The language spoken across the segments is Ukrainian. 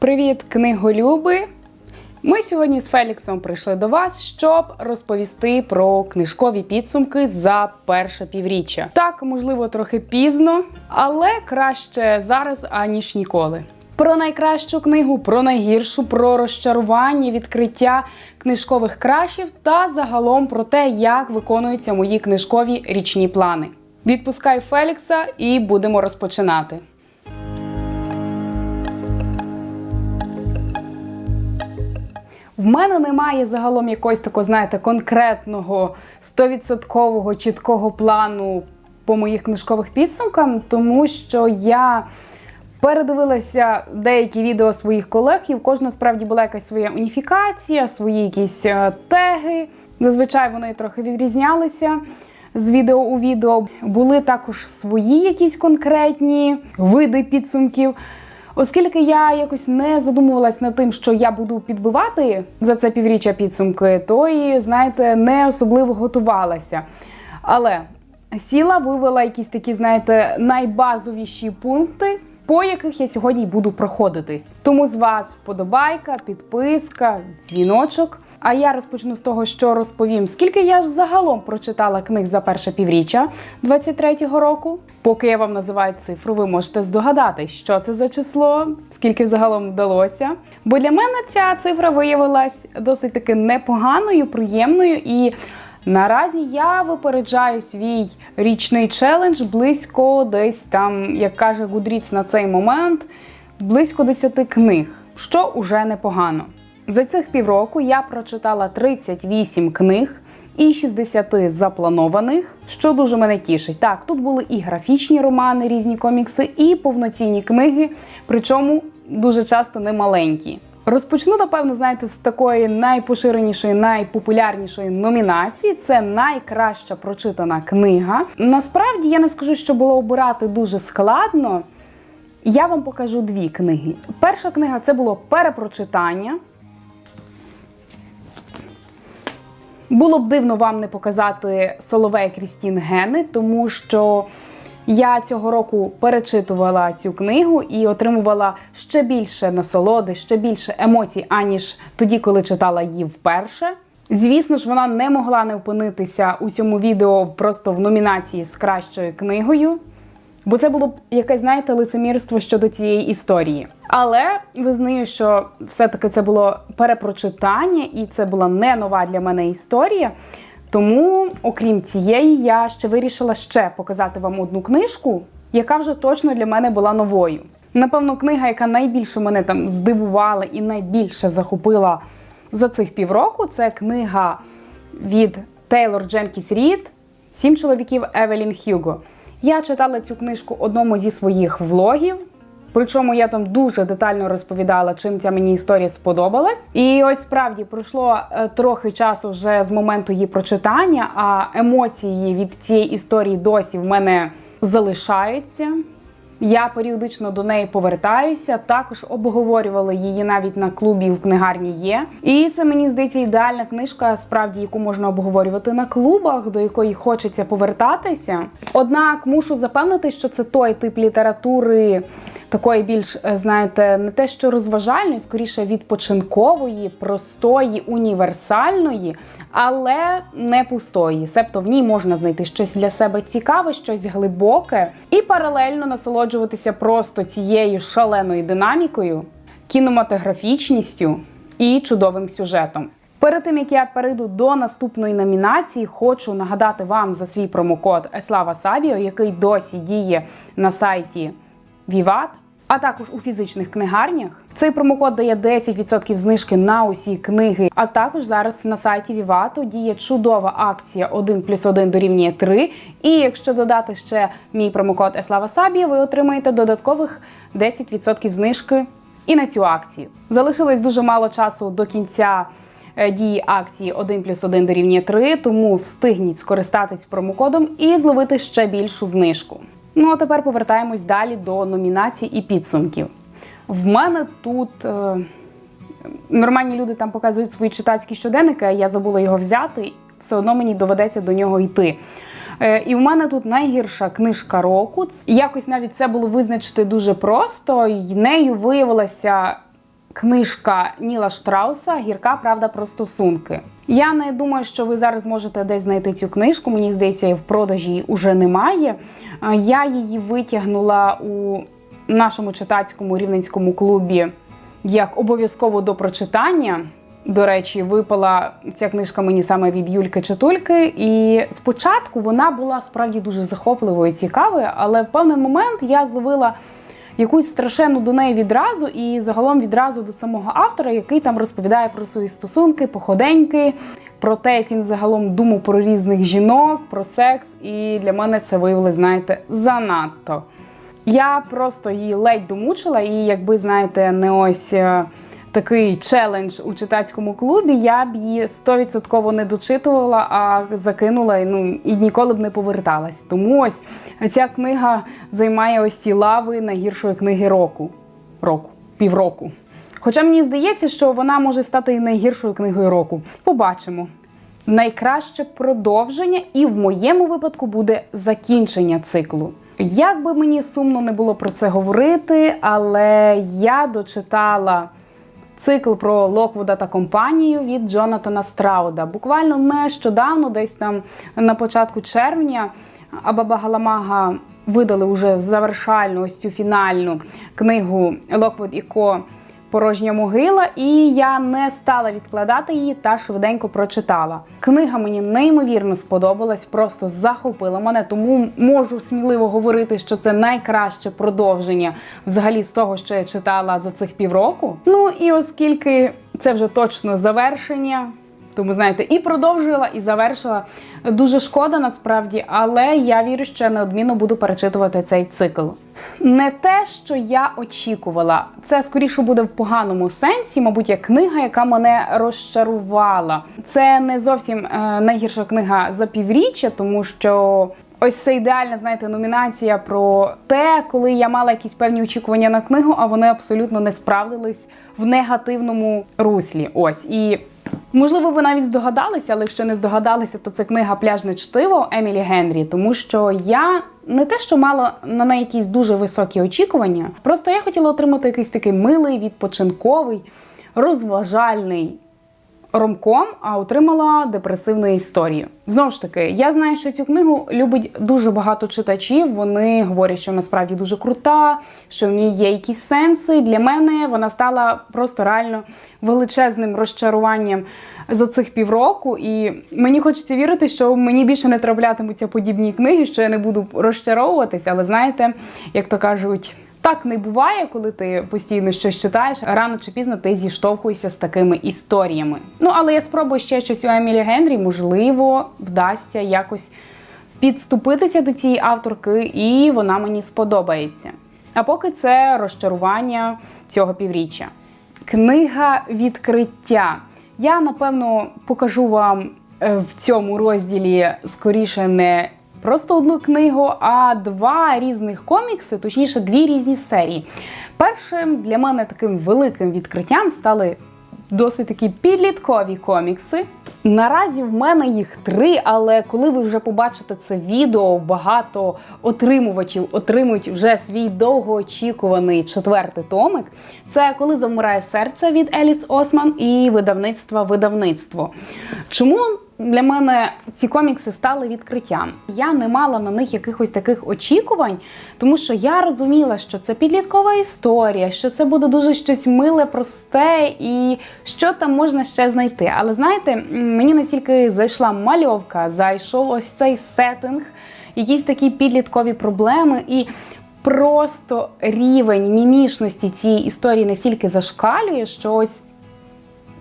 Привіт, книголюби! Ми сьогодні з Феліксом прийшли до вас, щоб розповісти про книжкові підсумки за перше півріччя. Так, можливо, трохи пізно, але краще зараз аніж ніколи. Про найкращу книгу, про найгіршу, про розчарування, відкриття книжкових крашів та загалом про те, як виконуються мої книжкові річні плани. Відпускаю Фелікса і будемо розпочинати. В мене немає загалом якогось такого, знаєте, конкретного стовідсоткового чіткого плану по моїх книжкових підсумкам, тому що я передивилася деякі відео своїх колег, і в кожного справді була якась своя уніфікація, свої якісь е, теги. Зазвичай вони трохи відрізнялися. З відео у відео були також свої якісь конкретні види підсумків. Оскільки я якось не задумувалась над тим, що я буду підбивати за це півріччя підсумки, то і, знаєте, не особливо готувалася. Але сіла, вивела якісь такі, знаєте, найбазовіші пункти, по яких я сьогодні буду проходитись. Тому з вас вподобайка, підписка, дзвіночок. А я розпочну з того, що розповім, скільки я ж загалом прочитала книг за перше півріччя 23-го року. Поки я вам називаю цифру, ви можете здогадатись, що це за число, скільки загалом вдалося. Бо для мене ця цифра виявилась досить таки непоганою, приємною і. Наразі я випереджаю свій річний челендж близько десь там, як каже Гудріц на цей момент, близько 10 книг, що уже непогано. За цих півроку я прочитала 38 книг і 60 запланованих, що дуже мене тішить. Так, тут були і графічні романи, різні комікси, і повноцінні книги, причому дуже часто не маленькі. Розпочну, напевно, знаєте, з такої найпоширенішої, найпопулярнішої номінації. Це найкраща прочитана книга. Насправді я не скажу, що було обирати дуже складно. Я вам покажу дві книги. Перша книга це було перепрочитання. Було б дивно вам не показати Соловей Крістін Гени, тому що я цього року перечитувала цю книгу і отримувала ще більше насолоди, ще більше емоцій, аніж тоді, коли читала її вперше. Звісно ж, вона не могла не опинитися у цьому відео просто в номінації з кращою книгою. Бо це було б якесь, знаєте, лицемірство щодо цієї історії. Але визнаю, що все-таки це було перепрочитання, і це була не нова для мене історія. Тому, окрім цієї, я ще вирішила ще показати вам одну книжку, яка вже точно для мене була новою. Напевно, книга, яка найбільше мене там здивувала і найбільше захопила за цих півроку, це книга від Тейлор Дженкіс Рід Сім чоловіків Евелін Хьюго. Я читала цю книжку одному зі своїх влогів. Причому я там дуже детально розповідала, чим ця мені історія сподобалась. І ось справді пройшло е, трохи часу вже з моменту її прочитання, а емоції від цієї історії досі в мене залишаються. Я періодично до неї повертаюся. Також обговорювали її навіть на клубі в книгарні є. І це мені здається ідеальна книжка, справді яку можна обговорювати на клубах, до якої хочеться повертатися. Однак мушу запевнити, що це той тип літератури, такої більш, е, знаєте, не те, що розважальної, скоріше відпочинкової, простої, універсальної, але не пустої. Себто в ній можна знайти щось для себе цікаве, щось глибоке і паралельно насолоджуватися просто цією шаленою динамікою, кінематографічністю і чудовим сюжетом. Перед тим як я перейду до наступної номінації, хочу нагадати вам за свій промокод Еслава Сабіо, який досі діє на сайті Vivat, а також у фізичних книгарнях. Цей промокод дає 10% знижки на усі книги. А також зараз на сайті Vivato діє чудова акція 1 плюс 1 дорівнює 3. І якщо додати ще мій промокод Еслава Сабія, ви отримаєте додаткових 10% знижки і на цю акцію. Залишилось дуже мало часу до кінця е, дії акції 1 плюс 1 дорівнює 3, тому встигніть скористатись промокодом і зловити ще більшу знижку. Ну а тепер повертаємось далі до номінацій і підсумків. В мене тут е, нормальні люди там показують свої читацькі щоденники, а я забула його взяти, все одно мені доведеться до нього йти. Е, і в мене тут найгірша книжка року. Якось навіть це було визначити дуже просто, і нею виявилася книжка Ніла Штрауса Гірка правда про стосунки. Я не думаю, що ви зараз можете десь знайти цю книжку. Мені здається, в продажі вже немає. А, Я її витягнула у нашому читацькому рівненському клубі як обов'язково до прочитання. До речі, випала ця книжка мені саме від Юльки Читульки. І спочатку вона була справді дуже захопливою і цікавою, але в певний момент я зловила якусь страшенну до неї відразу, і загалом відразу до самого автора, який там розповідає про свої стосунки, походеньки, про те, як він загалом думав про різних жінок, про секс. І для мене це виявилось, знаєте, занадто. Я просто її ледь домучила, і якби знаєте, не ось е, такий челендж у читацькому клубі, я б її 100% не дочитувала, а закинула ну, і ніколи б не поверталась. Тому ось ця книга займає ось ці лави найгіршої книги року. Року, півроку. Хоча мені здається, що вона може стати і найгіршою книгою року. Побачимо. Найкраще продовження, і в моєму випадку буде закінчення циклу. Як би мені сумно не було про це говорити, але я дочитала цикл про Локвуда та компанію від Джонатана Страуда. Буквально нещодавно, десь там на початку червня, Абаба Галамага видали уже завершальну ось цю фінальну книгу Локвуд і Ко. Порожня могила, і я не стала відкладати її та швиденько прочитала. Книга мені неймовірно сподобалась, просто захопила мене, тому можу сміливо говорити, що це найкраще продовження взагалі з того, що я читала за цих півроку. Ну і оскільки це вже точно завершення. Тому, знаєте, і продовжила, і завершила. Дуже шкода насправді, але я вірю, що неодмінно буду перечитувати цей цикл. Не те, що я очікувала, це скоріше буде в поганому сенсі, мабуть, як книга, яка мене розчарувала. Це не зовсім е, найгірша книга за півріччя, тому що. Ось це ідеальна, знаєте, номінація про те, коли я мала якісь певні очікування на книгу, а вони абсолютно не справдились в негативному руслі. Ось і можливо, ви навіть здогадалися, але якщо не здогадалися, то це книга Пляжне чтиво Емілі Генрі, тому що я не те, що мала на неї якісь дуже високі очікування, просто я хотіла отримати якийсь такий милий, відпочинковий, розважальний ромком, а отримала депресивну історію. Знову ж таки, я знаю, що цю книгу любить дуже багато читачів. Вони говорять, що насправді дуже крута, що в ній є якісь сенси. Для мене вона стала просто реально величезним розчаруванням за цих півроку. І мені хочеться вірити, що мені більше не траплятимуться подібні книги, що я не буду розчаровуватися. Але знаєте, як то кажуть. Так не буває, коли ти постійно щось читаєш. Рано чи пізно ти зіштовхуєшся з такими історіями. Ну але я спробую ще щось у Емілі Генрі, можливо, вдасться якось підступитися до цієї авторки, і вона мені сподобається. А поки це розчарування цього півріччя. Книга відкриття. Я напевно покажу вам е, в цьому розділі скоріше не просто одну книгу, а два різних комікси, точніше, дві різні серії. Першим для мене таким великим відкриттям стали досить такі підліткові комікси. Наразі в мене їх три, але коли ви вже побачите це відео, багато отримувачів отримують вже свій довгоочікуваний четвертий томик. Це коли завмирає серце від Еліс Осман і видавництва видавництво. Чому для мене ці комікси стали відкриттям? Я не мала на них якихось таких очікувань, тому що я розуміла, що це підліткова історія, що це буде дуже щось миле, просте і що там можна ще знайти. Але знаєте, мені настільки зайшла мальовка, зайшов ось цей сеттинг, якісь такі підліткові проблеми і. Просто рівень мімішності цієї історії настільки зашкалює, що ось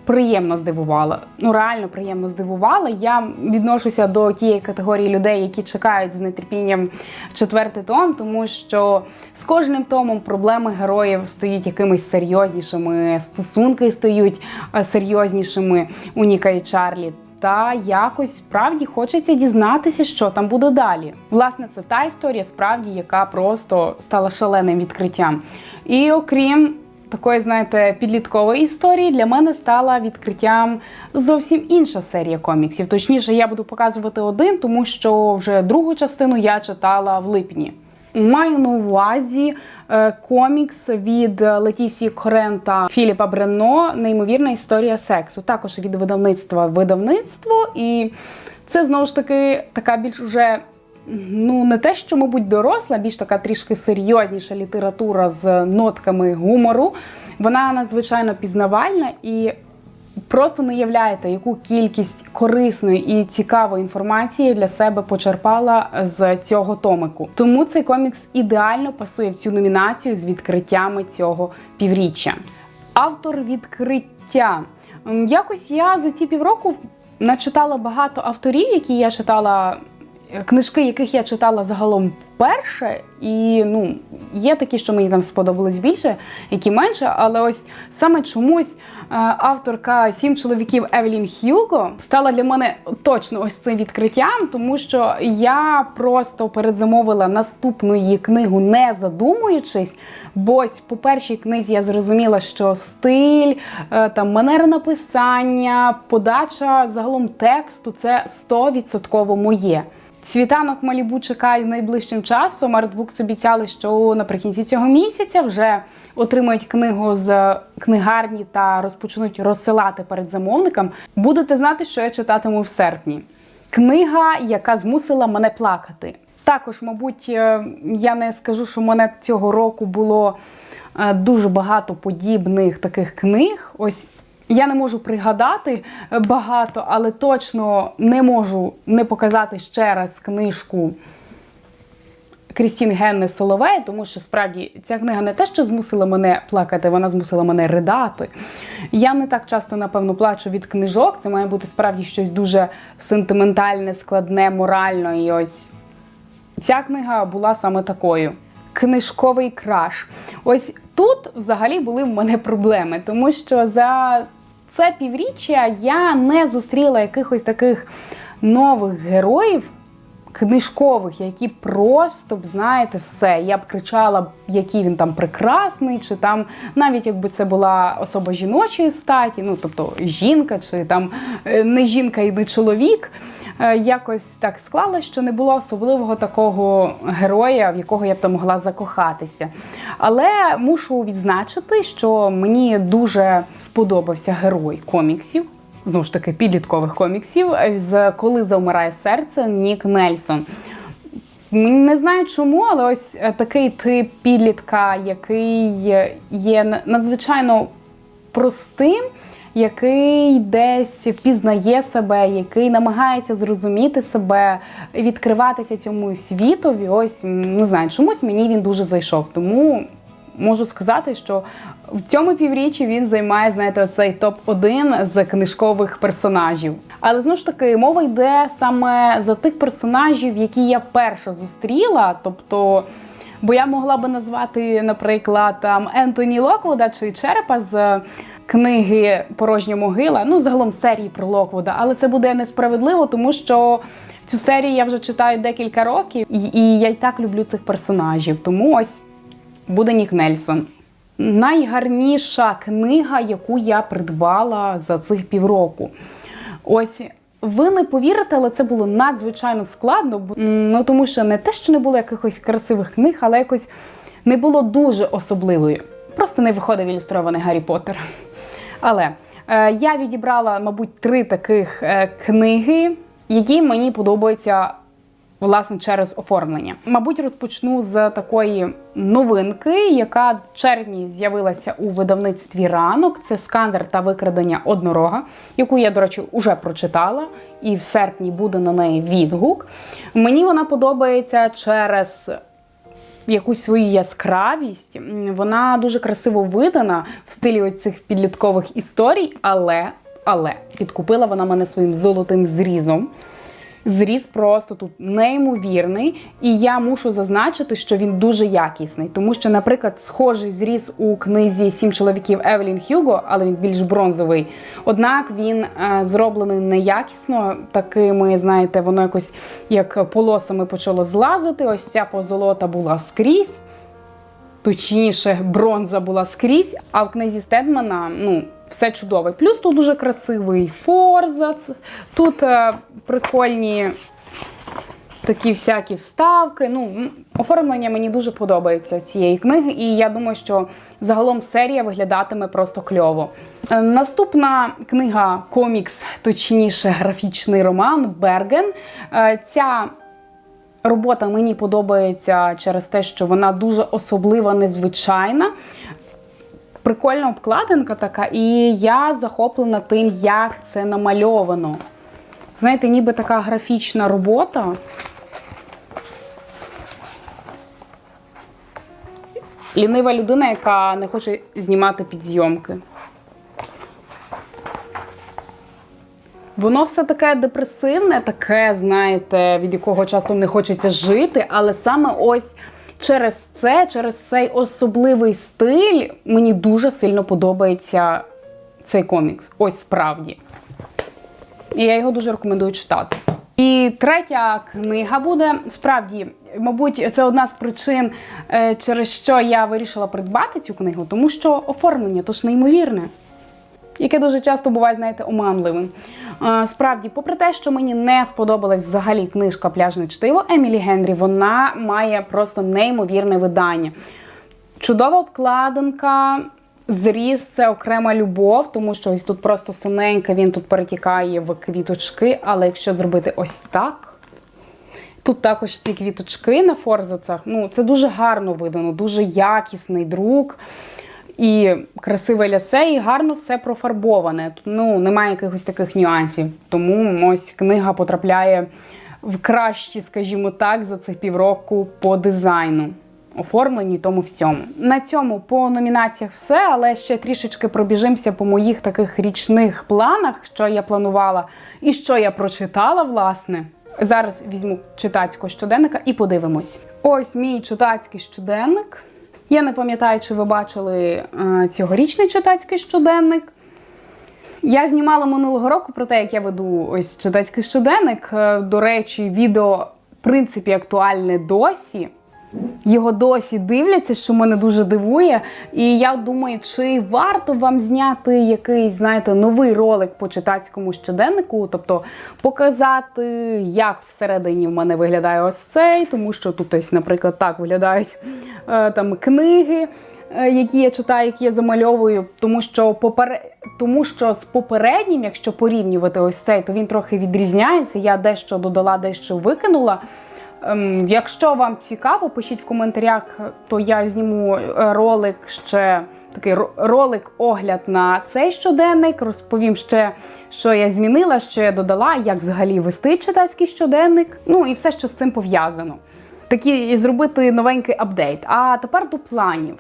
приємно здивувала. Ну реально приємно здивувала. Я відношуся до тієї категорії людей, які чекають з нетерпінням четвертий том, тому що з кожним томом проблеми героїв стають якимись серйознішими, стосунки стають е, серйознішими у Ніка і Чарлі. Та якось справді хочеться дізнатися, що там буде далі. Власне, це та історія, справді, яка просто стала шаленим відкриттям. І окрім такої, знаєте, підліткової історії для мене стала відкриттям зовсім інша серія коміксів. Точніше, я буду показувати один, тому що вже другу частину я читала в липні. Маю на увазі е, комікс від Летісі Корен та Філіпа Бренно Неймовірна історія сексу. Також від видавництва видавництво. І це знову ж таки така більш уже. Ну, не те, що, мабуть, доросла, більш така трішки серйозніша література з нотками гумору. Вона надзвичайно пізнавальна і просто не уявляєте, яку кількість корисної і цікавої інформації для себе почерпала з цього томику. Тому цей комікс ідеально пасує в цю номінацію з відкриттями цього півріччя. Автор відкриття. Якось я за ці півроку начитала багато авторів, які я читала. Книжки, яких я читала загалом вперше, і ну є такі, що мені там сподобались більше, які менше. Але ось саме чомусь е, авторка сім чоловіків Евелін Х'юго стала для мене точно ось цим відкриттям, тому що я просто передзамовила наступну її книгу, не задумуючись. Бо ось по першій книзі я зрозуміла, що стиль, е, там манера написання, подача загалом тексту це 100% моє. Світанок Малібу чекаю найближчим часом. Артбукс обіцяли, що наприкінці цього місяця вже отримають книгу з книгарні та розпочнуть розсилати перед замовникам. Будете знати, що я читатиму в серпні. Книга, яка змусила мене плакати. Також, мабуть, е, я не скажу, що мене цього року було е, дуже багато подібних таких книг. Ось я не можу пригадати е, багато, але точно не можу не показати ще раз книжку Крістін Генне Соловей, тому що справді ця книга не те, що змусила мене плакати, вона змусила мене ридати. Я не так часто, напевно, плачу від книжок. Це має бути справді щось дуже сентиментальне, складне, морально. І ось ця книга була саме такою. Книжковий краш. Ось тут взагалі були в мене проблеми, тому що за це півріччя я не зустріла якихось таких нових героїв книжкових, які просто б знаєте все. Я б кричала, який він там прекрасний, чи там навіть якби це була особа жіночої статі, ну тобто жінка, чи там е, не жінка і не чоловік. Е, Якось так склалось, що не було особливого такого героя, в якого я б там могла закохатися. Але мушу відзначити, що мені дуже сподобався герой коміксів знову ж таки підліткових коміксів з коли завмирає серце Нік Нельсон. Не знаю чому, але ось е, такий тип підлітка, який є надзвичайно простим, який десь впізнає себе, який намагається зрозуміти себе, відкриватися цьому світові. Ось не знаю, чомусь мені він дуже зайшов. Тому можу сказати, що в цьому півріччі він займає, знаєте, оцей топ-1 з книжкових персонажів. Але знову ж таки, мова йде саме за тих персонажів, які я перша зустріла. Тобто, бо я могла би назвати, наприклад, там Ентоні Локвуда чи Черепа з книги Порожня могила, ну загалом серії про Локвуда, але це буде несправедливо, тому що. Цю серію я вже читаю декілька років, і, і я й так люблю цих персонажів. Тому ось буде Нік Нельсон. Найгарніша книга, яку я придбала за цих півроку. Ось ви не повірите, але це було надзвичайно складно. Ну тому що не те, що не було якихось красивих книг, але якось не було дуже особливою. Просто не виходив ілюстрований Гаррі Поттер. Але е, я відібрала, мабуть, три таких е, книги, які мені подобаються власне через оформлення. Мабуть, розпочну з такої новинки, яка в червні з'явилася у видавництві ранок. Це сканер та викрадення однорога, яку я, до речі, уже прочитала, і в серпні буде на неї відгук. Мені вона подобається через. Якусь свою яскравість, вона дуже красиво видана в стилі оцих підліткових історій, але, але підкупила вона мене своїм золотим зрізом. Зріз просто тут неймовірний, і я мушу зазначити, що він дуже якісний, тому що, наприклад, схожий зріз у книзі Сім чоловіків Евелін Х'юго, але він більш бронзовий. Однак він е, зроблений неякісно, такими, знаєте, воно якось як полосами почало злазити. Ось ця позолота була скрізь. Точніше, бронза була скрізь, а в книзі Стедмана ну, все чудове. Плюс тут дуже красивий форзац, тут е, прикольні такі всякі вставки. Ну, оформлення мені дуже подобається цієї книги, і я думаю, що загалом серія виглядатиме просто кльово. Е, Наступна книга комікс, точніше, графічний роман Берген. Е, Ця робота мені подобається через те, що вона дуже особлива, незвичайна. Прикольна обкладинка така, і я захоплена тим, як це намальовано. Знаєте, ніби така графічна робота. Лінива людина, яка не хоче знімати підзйомки. Воно все таке депресивне, таке, знаєте, від якого часу не хочеться жити, але саме ось через це, через цей особливий стиль, мені дуже сильно подобається цей комікс. Ось справді. І я його дуже рекомендую читати. І третя книга буде справді, мабуть, це одна з причин, е, через що я вирішила придбати цю книгу, тому що оформлення то ж неймовірне яке дуже часто буває, знаєте, оманливим. Справді, попри те, що мені не сподобалась взагалі книжка Пляжне чтиво Емілі Генрі, вона має просто неймовірне видання. Чудова обкладинка. Зріз це окрема любов, тому що ось тут просто синенька, він тут перетікає в квіточки. Але якщо зробити ось так, тут також ці квіточки на форзацах. Ну, це дуже гарно видано, дуже якісний друк і красиве лясе, і гарно все профарбоване. Ну, немає якихось таких нюансів. Тому ось книга потрапляє в кращі, скажімо так, за цих півроку по дизайну. Оформленні тому всьому. На цьому по номінаціях все, але ще трішечки пробіжимося по моїх таких річних планах, що я планувала і що я прочитала, власне. Зараз візьму читацького щоденника і подивимось. Ось мій читацький щоденник. Я не пам'ятаю, чи ви бачили е, цьогорічний читацький щоденник. Я знімала минулого року про те, як я веду ось читацький щоденник. Е, До речі, відео в принципі актуальне досі. Його досі дивляться, що мене дуже дивує. І я думаю, чи варто вам зняти якийсь, знаєте, новий ролик по читацькому щоденнику, тобто показати, як всередині в мене виглядає ось цей, тому що тут ось, наприклад, так виглядають е, там книги. е, Які я читаю, які я замальовую, тому що попер... тому що з попереднім, якщо порівнювати ось цей, то він трохи відрізняється. Я дещо додала, дещо викинула. Ем, якщо вам цікаво, пишіть в коментарях, то я зніму е, ролик ще такий ролик огляд на цей щоденник. Розповім ще, що я змінила, що я додала, як взагалі вести читацький щоденник. Ну і все, що з цим пов'язано. Такі зробити новенький апдейт. А тепер до планів.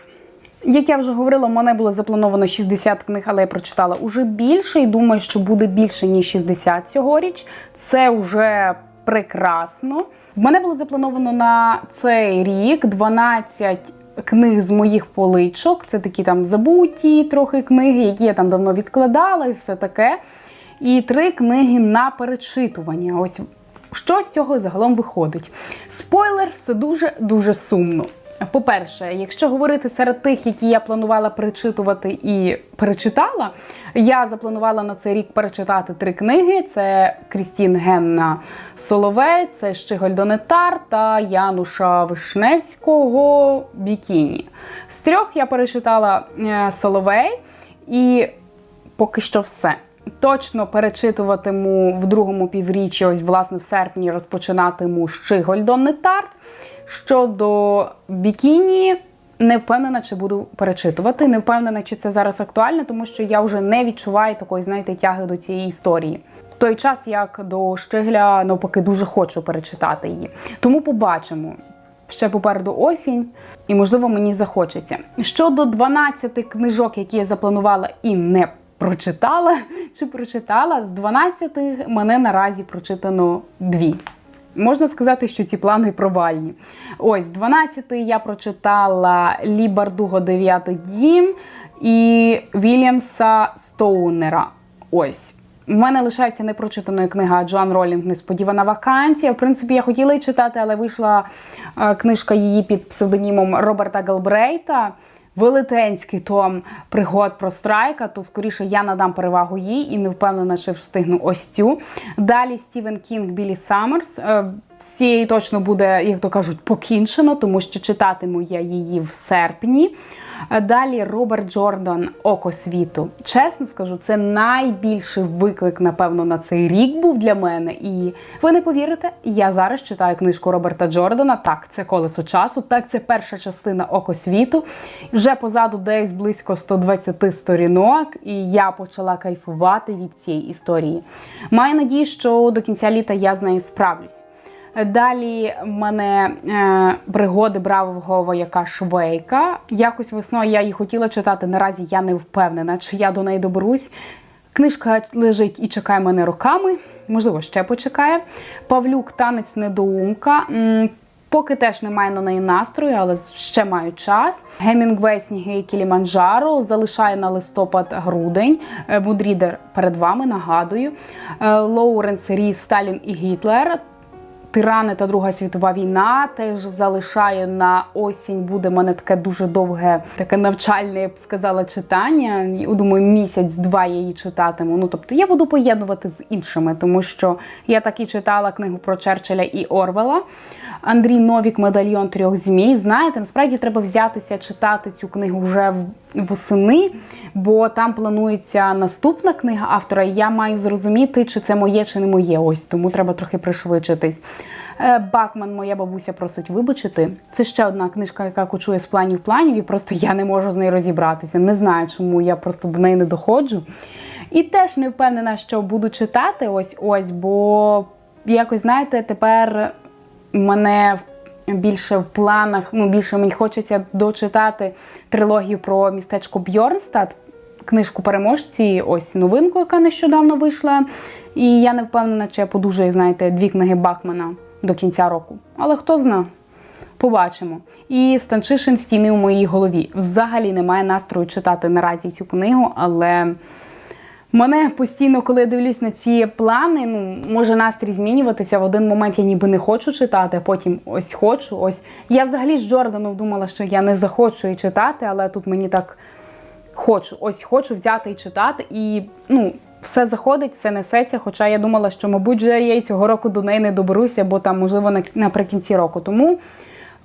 Як я вже говорила, у мене було заплановано 60 книг, але я прочитала уже більше і думаю, що буде більше, ніж 60 цьогоріч. Це вже прекрасно. В мене було заплановано на цей рік 12 книг з моїх поличок. Це такі там забуті трохи книги, які я там давно відкладала і все таке. І три книги на перечитування. Ось що з цього загалом виходить. Спойлер, все дуже-дуже сумно. По-перше, якщо говорити серед тих, які я планувала перечитувати і перечитала, я запланувала на цей рік перечитати три книги: це Крістін Генна Соловей, це Щиголь Донетар та Януша Вишневського Бікіні. З трьох я перечитала е, Соловей і поки що все. Точно перечитуватиму в другому півріччі, ось власне в серпні розпочинатиму Щиголь Донетар. Щодо бікіні, не впевнена, чи буду перечитувати. Не впевнена, чи це зараз актуально, тому що я вже не відчуваю такої, знаєте, тяги до цієї історії. В той час, як до Щигля, навпаки, дуже хочу перечитати її. Тому побачимо. Ще попереду осінь, і можливо мені захочеться. Щодо 12 книжок, які я запланувала і не прочитала, чи прочитала, з 12 мене наразі прочитано дві. Можна сказати, що ці плани провальні. Ось, 12-й я прочитала Лі Бардуго «Дев'ятий дім і Вільямса Стоунера. Ось. У мене лишається непрочитаною книга Джоан Ролінг Несподівана вакансія. В принципі, я хотіла її читати, але вийшла е, книжка її під псевдонімом Роберта Галбрейта. Велетенський том пригод про страйка, то скоріше я надам перевагу їй і не впевнена, що встигну ось цю. Далі Стівен Кінг Білі Саммерс. Е, з цієї точно буде, як то кажуть, покінчено, тому що читатиму я її в серпні. Е, Далі Роберт Джордан Око світу. Чесно скажу, це найбільший виклик, напевно, на цей рік був для мене. І ви не повірите, я зараз читаю книжку Роберта Джордана. Так, це колесо часу. Так, це перша частина Око світу. Вже позаду десь близько 120 сторінок, і я почала кайфувати від цієї історії. Маю надію, що до кінця літа я з нею справлюсь. Далі в мене е, пригоди бравого вояка Швейка. Якось весною я її хотіла читати. Наразі я не впевнена, чи я до неї доберусь. Книжка лежить і чекає мене роками. Можливо, ще почекає. Павлюк танець недоумка. Поки теж немає на неї настрою, але ще маю час. Гемінгвей Сніги Кіліманджаро залишає на листопад-грудень. Е, Мудрідер перед вами нагадую. Е, Лоуренс Ріс Сталін і Гітлер. Тирани та Друга світова війна теж залишає на осінь. Буде мене таке дуже довге, таке навчальне, я б сказала, читання. Я Думаю, місяць-два я її читатиму. Ну тобто я буду поєднувати з іншими, тому що я так і читала книгу про Черчилля і Орвела. Андрій Новік Медальйон трьох змій. Знаєте, насправді треба взятися читати цю книгу вже восени, бо там планується наступна книга автора. і Я маю зрозуміти, чи це моє, чи не моє. Ось тому треба трохи пришвидшитись. Е, Бакман, моя бабуся просить вибачити. Це ще одна книжка, яка кочує з планів планів, і просто я не можу з нею розібратися. Не знаю, чому я просто до неї не доходжу. І теж не впевнена, що буду читати ось ось, бо якось знаєте, тепер мене більше в планах, ну більше мені хочеться дочитати трилогію про містечко Бьорнстад, книжку переможці, ось новинку, яка нещодавно вийшла. І я не впевнена, чи я подужаю, знаєте, дві книги Бахмана до кінця року. Але хто зна. Побачимо. І Станчишин стіни у моїй голові. Взагалі немає настрою читати наразі цю книгу, але Мене постійно, коли я дивлюсь на ці плани, ну може настрій змінюватися. В один момент я ніби не хочу читати, а потім ось хочу. Ось я взагалі з Джорданом думала, що я не захочу і читати, але тут мені так хочу. Ось хочу взяти і читати, і ну. Все заходить, все несеться. Хоча я думала, що, мабуть, вже я й цього року до неї не доберуся, бо там, можливо, наприкінці року. Тому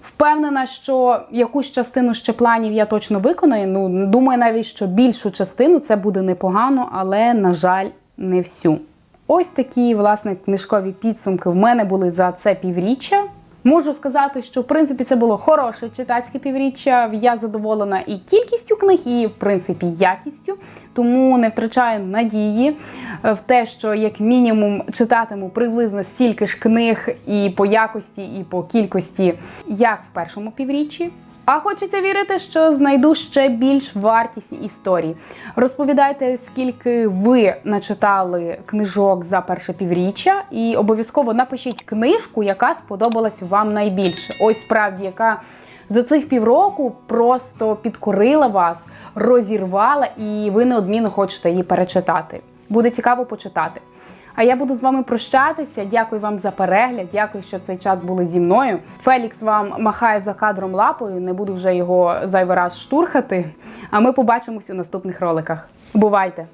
Впевнена, що якусь частину ще планів я точно виконаю. Ну думаю, навіть що більшу частину це буде непогано, але на жаль, не всю. Ось такі власне книжкові підсумки в мене були за це півріччя. Можу сказати, що в принципі це було хороше читацьке півріччя. Я задоволена і кількістю книг, і в принципі якістю. Тому не втрачаю надії е, в те, що як мінімум читатиму приблизно стільки ж книг і по якості, і по кількості, як в першому півріччі. А хочеться вірити, що знайду ще більш вартісні історії. Розповідайте, скільки ви начитали книжок за перше півріччя, і обов'язково напишіть книжку, яка сподобалась вам найбільше. Ось справді, яка за цих півроку просто підкорила вас, розірвала, і ви неодмінно хочете її перечитати. Буде цікаво почитати. А я буду з вами прощатися. Дякую вам за перегляд. Дякую, що цей час були зі мною. Фелікс вам махає за кадром лапою. Не буду вже його зайвий раз штурхати. А ми побачимось у наступних роликах. Бувайте!